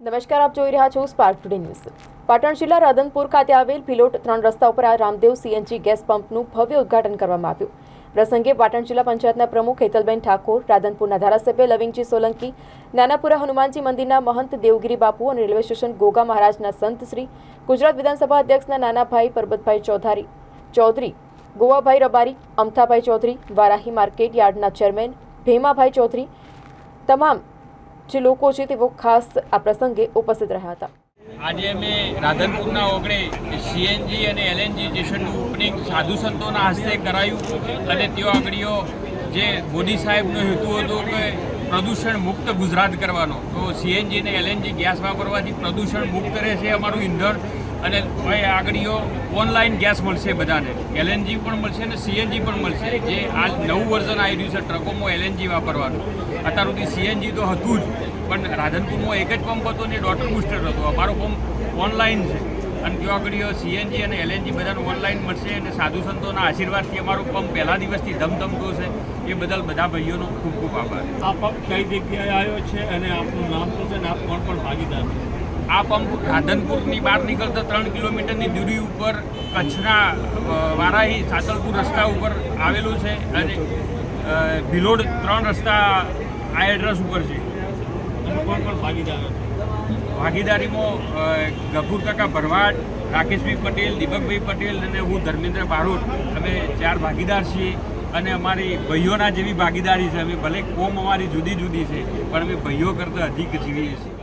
નમસ્કાર, આપ જોઈ રહ્યા છો સ્પાર્ક ટુડે ન્યૂઝ પાટણ જિલ્લા રાધનપુર ખાતે આવેલ ભિલોટ ત્રણ રસ્તા ઉપર આ રામદેવ સીએનજી ગેસ પંપનું ભવ્ય ઉદ્ઘાટન કરવામાં આવ્યું. પ્રસંગે પાટણ જિલ્લા પંચાયતના પ્રમુખ હેતલબેન ઠાકોર, રાધનપુરના ધારાસભ્ય લવિંગજી સોલંકી, નાનાપુરા હનુમાનજી મંદિરના મહંત દેવગીરી બાપુ અને રેલવે સ્ટેશન ગોગા મહારાજના સંત શ્રી, ગુજરાત વિધાનસભા અધ્યક્ષના નાનાભાઈ પરબતભાઈ ચૌધારી, ચૌધરી ગોવાભાઈ રબારી, અમથાભાઈ ચૌધરી, વારાહી માર્કેટ યાર્ડના ચેરમેન ભીમાભાઈ ચૌધરી, તમામ જે લોકો છે તેઓ ખાસ આ પ્રસંગે ઉપસ્થિત રહ્યા હતા. આજે અમે રાધનપુરના ઓગણે સીએનજી અને એલએનજી સ્ટેશનનું ઓપનિંગ સાધુ સંતોના હસ્તે કરાયું અને તેઓ આગળીઓ જે મોદી સાહેબનો હેતુ હતો કે પ્રદૂષણ મુક્ત ગુજરાત કરવાનો. તો સીએનજી અને એલએનજી ગેસ વાપરવાથી પ્રદૂષણ મુક્ત રહેશે અમારું ઈંધણ અને આગળીઓ ઓનલાઈન ગેસ મળશે બધાને. એલએનજી પણ મળશે અને સીએનજી પણ મળશે. જે આ નવું વર્ઝન આવી રહ્યું છે ટ્રકોમાં એલએનજી વાપરવાનું. અત્યાર સુધી સીએનજી તો હતું જ, પણ રાધનપુરમાં એક જ પંપ હતો ને ડોટર બુસ્ટર હતો. અમારો પંપ ઓનલાઈન છે. અને ત્યાં આગળીઓ સીએનજી અને એલએનજી બધાનું ઓનલાઈન મળશે અને સાધુ સંતોના આશીર્વાદથી અમારો પંપ પહેલા દિવસથી ધમધમતો છે. એ બદલ બધા ભાઈઓનો ખૂબ ખૂબ આભાર. આ પંપ કઈ જગ્યાએ આવ્યો છે અને આપનું નામ શું છે અને આપ કોણ પણ ભાગીદાર છો? આ પંપ રાધનપુરની બહાર નીકળતા ત્રણ કિલોમીટરની દૂરી ઉપર કચ્છના વારાહી સાતલપુર રસ્તા ઉપર આવેલું છે અને ભિલોડ ત્રણ રસ્તા આ એડ્રેસ ઉપર છે. કોણ પણ ભાગીદાર ભાગીદારીમાં ગભુર કાકા ભરવાડ રાકેશભાઈ પટેલ દીપકભાઈ પટેલ અને હું ધર્મેન્દ્ર બારોટ. અમે ચાર ભાગીદાર છીએ અને અમારી ભાઈઓના જેવી ભાગીદારી છે. અમે ભલે કોમ અમારી જુદી જુદી છે પણ અમે ભાઈઓ કરતાં અધિક જીવીએ છીએ.